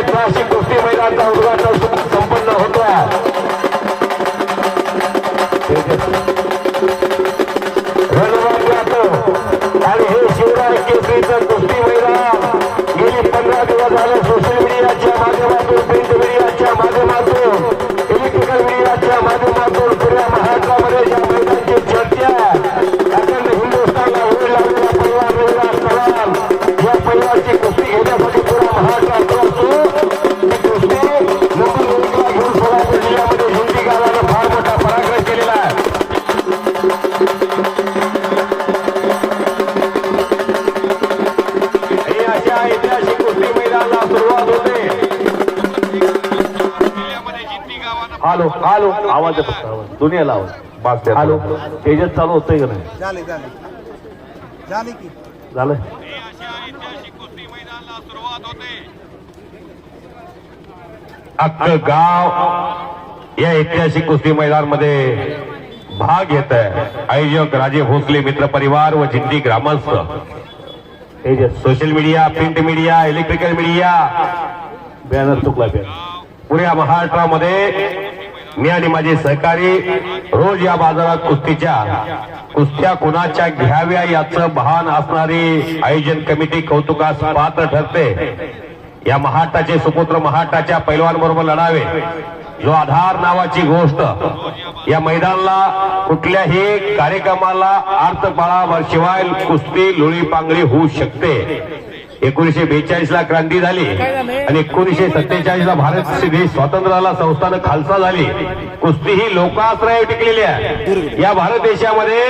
ऐतिहासिक कुस्ती मैदानाचा दुनियाला आवाज. हॅलो. तेजस चालू होतंय का नाही? झाले झाले. झाले की. झालं अख्खं गाव या ऐतिहासिक कुस्ती मैदानमध्ये भाग घेत आहे. आयोजक राजे भोसले मित्र परिवार व जिंती ग्रामस्थ. Social media print media electrical media. Banner चुकला पुऱ्या महाराष्ट्रामध्ये मी आणि माझे सहकारी रोज या बाजारात कुस्तीच्या कुस्त्या कुणाच्या घ्याव्या याचं भान असणारी आयोजन कमिटी कौतुकास पात्र ठरते. या महाटाचे सुपुत्र महाटाच्या पैलवान लढावे. जो आधार नावाची गोष्ट. या मैदानाला कुठल्याही कार्यक्रमाला अर्थ शिवाय कुस्ती लोळी पांगळी होऊ शकते. एकोणीशे बेचाळीस ला क्रांती झाली आणि एकोणीसशे सत्तेचाळीस ला भारत देश स्वातंत्र्याला संस्थानं खालसा झाली. कुस्ती ही लोकाश्रय टिकलेली आहे. या भारत देशामध्ये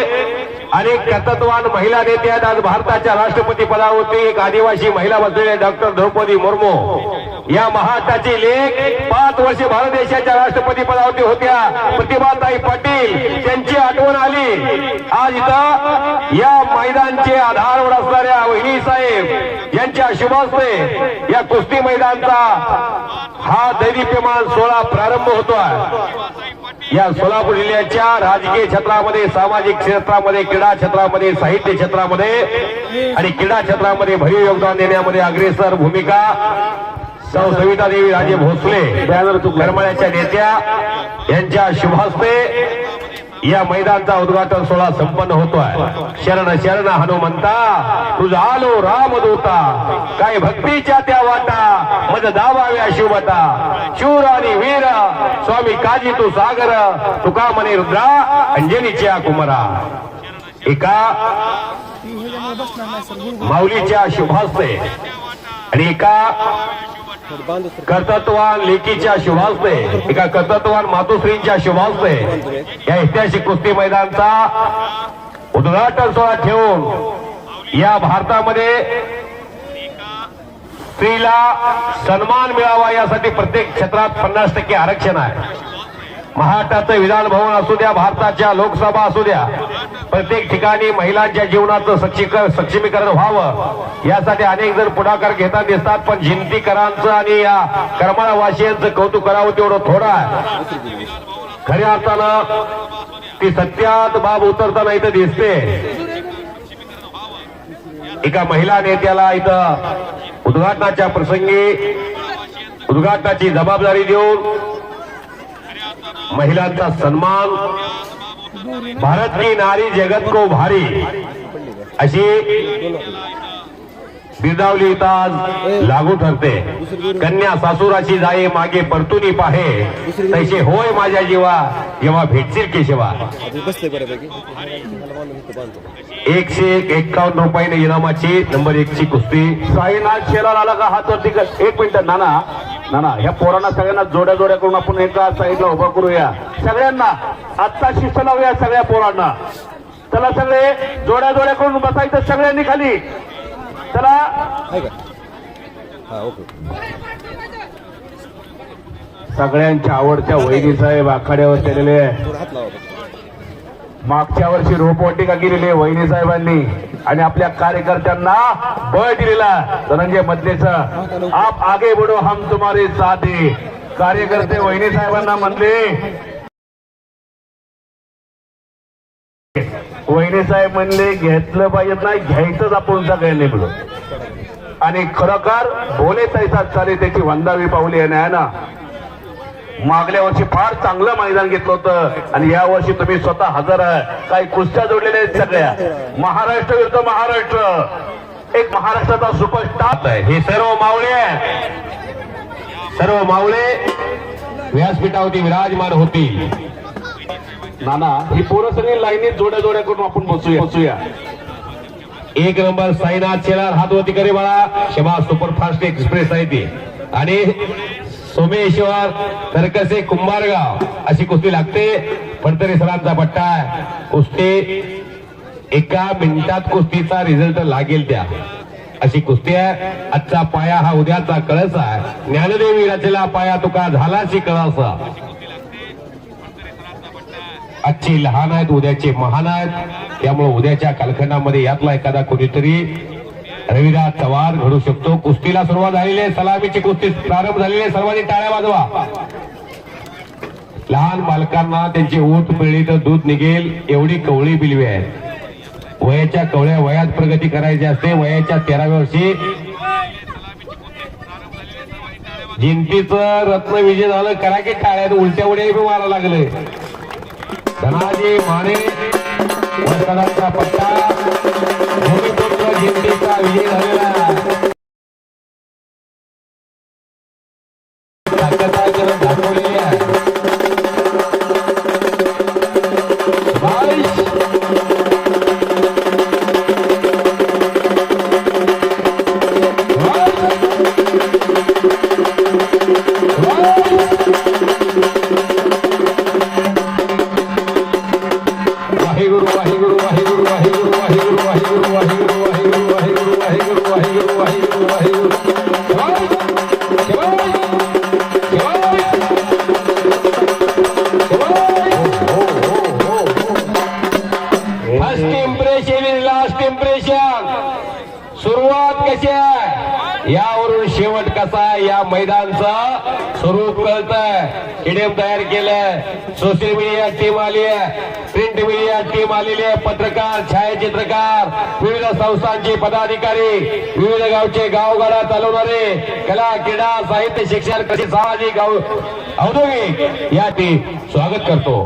अनेक कर्तृत्वान महिला नेत्या आज भारताच्या राष्ट्रपती पदावरती एक आदिवासी महिला बसलेल्या डॉक्टर द्रौपदी मुर्मू. या महाराष्ट्राची लेख पाच वर्षे भारत देशाच्या राष्ट्रपती पदावरती होत्या. प्रतिभाताई पाटील त्यांची आठवण आली. आज इथं या मैदानचे आधारवर असणाऱ्या वहिनी साहेब यांच्या शुभास्ते या कुस्ती मैदानचा हा दैदिप्यमान सोहळा प्रारंभ होतो या सोलापूर जिल्ह्याच्या राजकीय क्षेत्रामध्ये सामाजिक क्षेत्रामध्ये क्रीडा क्षेत्रामध्ये साहित्य क्षेत्रामध्ये आणि क्रीडा क्षेत्रामध्ये भरीव योगदान देण्यामध्ये अग्रेसर भूमिका सौ सविता देवी राजे भोसले. करमाळ्याच्या नेत्या यांच्या शुभास्ते. या मैदानचा उद्घाटन सोहळा संपन्न होतोय. शरण शरण हनुमंता तुझा आलो रामदूता. काय भक्तीच्या त्या वाटा मज दावाव्या शिवता. शूर आणि वीर स्वामी काजी तू सागर तुका म्हणे रुद्रा अंजनीच्या कुमरा. एका माऊलीच्या शुभास्ते आणि एका कर्तृत्वान लेकीच्या शुभास्ते एका कर्तृत्वान मातोश्रींच्या शुभास्ते या ऐतिहासिक कुस्ती मैदानचा उद्घाटन सोहळा ठेवून या भारतामध्ये स्त्रीला सन्मान मिळावा यासाठी प्रत्येक क्षेत्रात पन्नास टक्के आरक्षण आहे. महाराष्ट्राचं विधान भवन असू द्या भारताच्या लोकसभा असू द्या प्रत्येक ठिकाणी महिलांच्या जीवनाचं सक्षीकर सक्षमीकरण व्हावं. यासाठी अनेक जण पुढाकार घेता दिसतात पण जिंतीकरांचं आणि या करमाळवासियांचं कौतुक करावं तेवढं थोडं आहे. खऱ्या अर्थानं ती सत्यात बाब उतरताना इथं दिसते. एका महिला नेत्याला इथं उद्घाटनाच्या प्रसंगी उद्घाटनाची जबाबदारी देऊन महिलांचा सन्मान भारत की नारी जगत को भारी। अशी बिरदावली आज लागू ठरते। कन्या सासुराची जाये मागे परतुनी पाहे। तैसे होय माझ्या जीवा जेव्हा भेटशील केशवा एकशे एक एक्कावन्न रुपयाने इनामाची नंबर एक ची कुस्ती. साईनाथ शेलार आला का हात वरती एक मिनिट नाना. ना ना ह्या पोरांना सगळ्यांना जोड्या जोड्या करून आपण एका साईडला उभा करूया. सगळ्यांना आत्ता शिस्त लावूया सगळ्या पोरांना. त्याला सगळे जोड्या जोड्या करून बसायचं सगळ्यांनी खाली. चला. सगळ्यांच्या आवडत्या वहिनी साहेब आखाड्यावर केलेले. मागच्या वर्षी रोपवाटिका केलेली आहे वहिनी साहेबांनी. आणि आपल्या कार्यकर्त्यांना बळ दिलेला धनंजय मधलेचं. आप आगे बडो हम तुम्हारे साधे कार्यकर्ते वहिनी साहेबांना म्हणले वहिनी साहेब म्हणले घेतलं पाहिजेत नाही घ्यायचंच आपण सगळ्यांनी मिळून. आणि खरोखर भोले तैसा चाले त्याची वंदावी पावली आहे ना. मागल्या वर्षी फार चांगलं मैदान घेतलं होतं. आणि या वर्षी तुम्ही स्वतः हजर आहे. काही कुस्त्या जोडलेल्या आहेत सगळ्या. महाराष्ट्र विरुद्ध महाराष्ट्र. एक महाराष्ट्राचा सुपरस्टार आहे. हे सर्व मावळे सर्व मावळे व्यासपीठावरती विराजमान होतील. नाना ही पोरं सगळी लाईनीत जोड्या जोड्या करून आपण बसूया बसूया एक नंबर साईनाथ शेलार हातवती करे बाळा. क्षमा सुपरफास्ट एक्सप्रेस आहे ती. आणि सोमेश्वर तरकसे कुंभारगाव. अशी कुस्ती लागते. फडतरे सरांचा पट्टा आहे. कुस्ती एका मिनिटात कुस्तीचा रिझल्ट लागेल त्या. अशी कुस्ती आहे. आजचा पाया हा उद्याचा कळस आहे. ज्ञानदेवी रचला पाया तुका झालाची कळसा. आजची लहान आहेत उद्याचे महान आहेत. त्यामुळे उद्याच्या कालखंडामध्ये यातला एखादा कोणीतरी रविराज चव्हाण घडू शकतो. कुस्तीला सुरुवात झालेली आहे. सलामीची कुस्ती प्रारंभ झालेली आहे. सर्वांनी टाळ्या वाजवा. लहान बालकांना त्यांची ऊट पिळली तर दूध निघेल. एवढी कवळी बिलवी आहे. वयाच्या कवळ्या वयात प्रगती करायची असते. वयाच्या तेराव्या वर्षी जिंतीचं रत्न विजय झालं. करा की टाळ्यात उलट्या उड्या मारा लागले. धनाजी माने वरकडांचा पट्टा भूमिपुत्र जिंतीचा विजय झालेला आहे. ताकद कशी आहे यावरून शेवट कसा आहे? या मैदानचं स्वरूप कळत स्टेडियम तयार केलंय. सोशल मीडिया टीम आली आहे. प्रिंट मीडिया टीम आलेली आहे. पत्रकार छायाचित्रकार विविध संस्थांचे पदाधिकारी विविध गावचे गावगाडा चालवणारे कला क्रीडा साहित्य शिक्षण कृषी सामाजिक औद्योगिक या टी स्वागत करतो.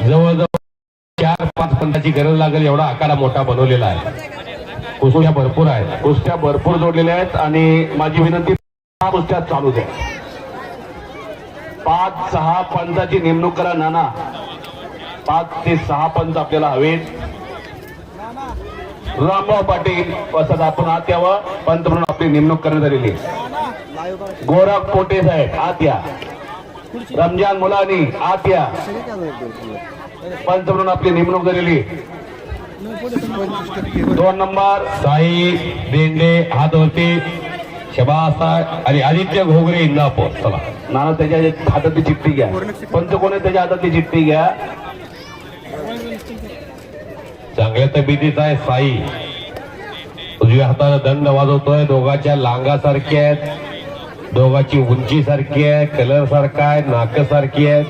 जवळजवळ पाच पंथाची गरज लागेल एवढा आकारा मोठा बनवलेला आहे. कुस्त्या भरपूर आहेत. कुस्त्या भरपूर जोडलेल्या आहेत आणि माझी विनंती कुस्त्या चालू द्या. पाच सहा पंचाची नेमणूक करा नाना. पाच ते सहा पंच आपल्याला हवेत. रामराव पाटील असं आपण आत यावं. पंतप्रधान म्हणून आपली नेमणूक करण्यात आलेली गोरख कोटे साहेब आत या. रमजान मुलानी आत या. पंच म्हणून आपली नेमणूक झालेली. दोन नंबर साई देंडे हातवरती शबासा आणि आदित्य घोगरे इंदापूर. चला. नाना त्याच्या हातातली चिठ्ठी घ्या. पंच कोण आहे त्याच्या हातातली चिठ्ठी घ्या. चांगल्या तब्येतीचा आहे साई. उजव्या हाताने दंड वाजवतोय. दोघांच्या लांगासारख्या आहेत. दोघांची उंची सारखी आहे. कलर सारखा आहे. नाक सारखी आहेत.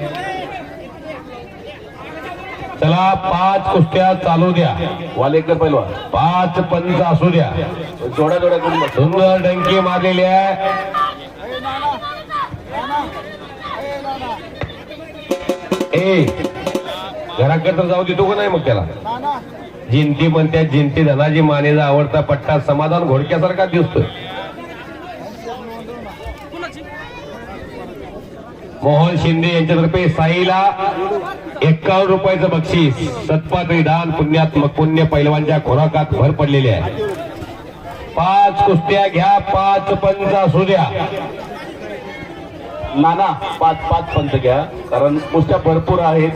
चला पाच कुस्त्या चालू द्या. वालेकर पहिलवा पाच पंच असू द्या. जोड्या जोड्या करून सुंदर डंकी मारलेली आहे. ए घराकडे तर जाऊ देतो का नाही मग त्याला? जिंती म्हणत्यात जिंती धनाजी मानेचा आवडता पट्टा समाधान घोडक्यासारखा दिसतोय. मोहन शिंदे यांच्यातर्फे साईला एक्कावन्न रुपयाचं बक्षीस. सत्पात्री दान पुण्यात्मक पुण्य पैलवांच्या खोराकात भर पडलेली आहे. पाच कुस्त्या घ्या पाच पंच असू द्या. नाना पाच पाच पंच घ्या कारण कुस्त्या भरपूर आहेत.